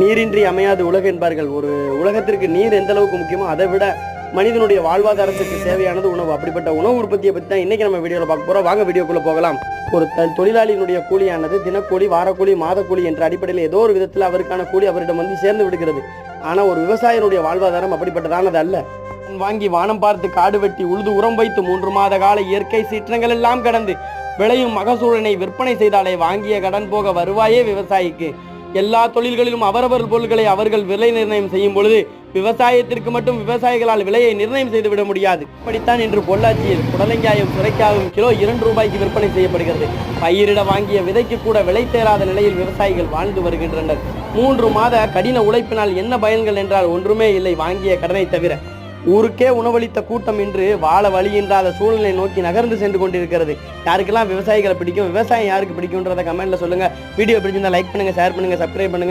நீரின்றி அமையாது உலகு என்பார்கள். ஒரு உலகத்திற்கு நீர் எந்த அளவுக்கு முக்கியமோ அதை விட மனிதனுடைய வாழ்வாதாரத்துக்கு தேவையானது உணவு. அப்படிப்பட்ட உணவு உற்பத்தியை பற்றி தான் இன்றைக்கி நம்ம வீடியோவில் பார்க்க போகிறோம் வாங்க வீடியோக்குள்ளே போகலாம். ஒரு த- தொழிலாளியினுடைய கூலியானது தினக்கூலி வாரக்கூலி மாதக்கூலி என்ற அடிப்படையில் ஏதோ ஒரு விதத்தில் அவருக்கான கூலி அவரிடம் வந்து சேர்ந்து விடுகிறது. ஆனால் ஒரு விவசாயினுடைய வாழ்வாதாரம் அப்படிப்பட்டதானது அல்ல. வாங்கி வானம் பார்த்து காடு வெட்டி உழுது உரம் வைத்து மூன்று மாத கால இயற்கை சீற்றங்கள் எல்லாம் கடந்து விளையும் மகசூலனை விற்பனை செய்தாலே வாங்கிய கடன் போக வருவாயே விவசாயிக்கு. எல்லா தொழில்களிலும் அவரவர் பொருட்களை அவர்கள் விலை நிர்ணயம் செய்யும் பொழுது விவசாயத்திற்கு மட்டும் விவசாயிகளால் விலையை நிர்ணயம் செய்து விட முடியாது. இப்படித்தான் இன்று பொள்ளாச்சியில் புடலங்காயும் சுரைக்காயும் கிலோ இரண்டு ரூபாய்க்கு விற்பனை செய்யப்படுகிறது. பயிரிட வாங்கிய விதைக்கு கூட விலை தேராத நிலையில் விவசாயிகள் வாழ்ந்து வருகின்றனர். மூன்று மாத கடின உழைப்பினால் என்ன பயன்கள் என்றால் ஒன்றுமே இல்லை வாங்கிய கடனை தவிர. ஊருக்கே உணவளித்த கூட்டம் இன்று வாழ வழியின்றாத சூழ்நிலை நோக்கி நகர்ந்து சென்று கொண்டிருக்கிறது. யாருக்கெல்லாம் விவசாயிகளை பிடிக்கும் விவசாயம் யாருக்கு பிடிக்கும்ன்றத கமெண்ட்ல சொல்லுங்க. வீடியோ பிடிச்சிருந்தா லைக் பண்ணுங்க ஷேர் பண்ணுங்க சப்ஸ்கிரைப் பண்ணுங்க.